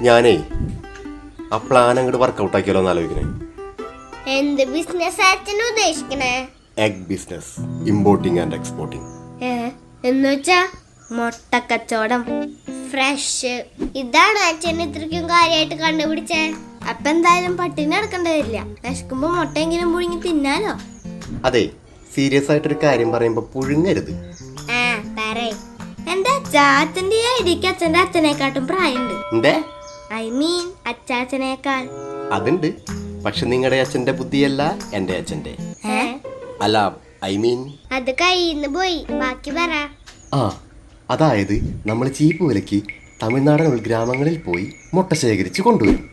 ഞാനേ ആ പ്ലാൻ അങ്ങോട്ട് വർക്കൗട്ട് ആക്കിയാലോ എന്ന് ആലോചിക്കണേ. എന്ത് ബിസിനസ് അച്ഛൻ ഉദ്ദേശിക്കണേ? Egg business importing and exporting എന്ന് വെച്ചാ മുട്ട കച്ചവടം ഫ്രഷ് ഇതാണ് അച്ഛൻ ഇത്രയ്ക്കും കാര്യമായിട്ട് കണ്ടുപിടിച്ചേ. അപ്പൊ എന്തായാലും പട്ടിണി നടക്കേണ്ടി വരില്ല. വിശക്കുമ്പോ മുട്ടയെങ്കിലും പുഴുങ്ങി തിന്നാലോ? അതെ സീരിയസ് ആയിട്ടൊരു കാര്യം പറയുമ്പോ പുഴുങ്ങരുത്. ആ പറയ്. എന്റെ അച്ചാച്ചന്റെ ഐഡിക്ക് അച്ഛന്റെ അച്ഛനെക്കാട്ടും പ്രായമുണ്ട്. എന്തേ? ഐ മീൻ അച്ചാച്ചനേക്കാൾ. അതുണ്ട്. പക്ഷെ നിങ്ങളുടെ അച്ഛന്റെ ബുദ്ധിയല്ല എന്റെ അച്ഛന്റെ. അല്ല ഐ മീൻ? അത് കയ്യിന്ന് പോയി. ബാക്കി പറ. ആ അതായത് നമ്മൾ ചീപ്പ് വിലക്ക് തമിഴ്നാടൻ ഉൾഗ്രാമങ്ങളിൽ പോയി മുട്ട ശേഖരിച്ച് കൊണ്ടുവരും.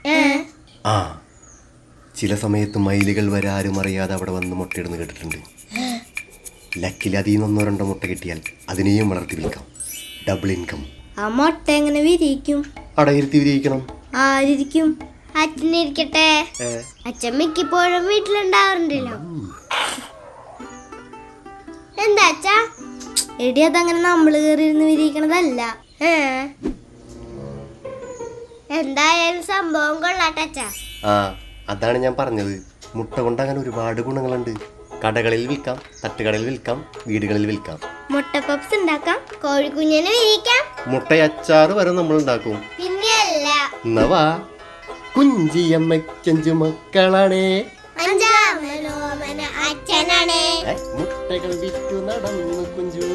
ആ ചില സമയത്ത് മയിലുകൾ വരാരും അറിയാതെ അവിടെ വന്ന് മുട്ടയിടുന്ന് കേട്ടിട്ടുണ്ട്. ലക്കിൽ അതിൽ നിന്നൊന്നോ രണ്ടോ മുട്ട കിട്ടിയാൽ അതിനെയും വളർത്തി വിൽക്കാം. ഡബിൾ ഇൻകം ആ മുട്ട എങ്ങനെ വിരിയിക്കും? അടയിരുത്തി വിരിയിക്കണം ആരിക്കും അച്ഛനിരിക്കട്ടെ അച്ഛൻ മിക്കപ്പോഴും വീട്ടിലുണ്ടാവാറുണ്ടല്ലോ. എന്താ അച്ഛാ? എടി അതങ്ങനെ നമ്മൾ കയറിയിരുന്ന് വിരിയിക്കണതല്ല. ഏ. എന്തായാലും സംഭവം കൊള്ളാട്ടച്ഛാ ആ അതാണ് ഞാൻ പറഞ്ഞത്. മുട്ട കൊണ്ട് അങ്ങനെ ഒരുപാട് ഗുണങ്ങളുണ്ട്. കടകളിൽ വിൽക്കാം തട്ടുകടയിൽ വിൽക്കാം വീടുകളിൽ വിൽക്കാം. മുട്ട പപ്സ് ഉണ്ടാക്കാം കോഴിക്കുഞ്ഞിനെ വിരിക്കാം മുട്ട അച്ചാറ് വരെ നമ്മൾ ഉണ്ടാക്കും. പിന്നെയല്ല. എന്നവാ കുഞ്ചിയമ്മയ്ക്കഞ്ചു മക്കളാണേ അഞ്ചാമനോമന അച്ഛനാണ്. മുട്ടകൾ വിറ്റു നടന്നു കുഞ്ചു.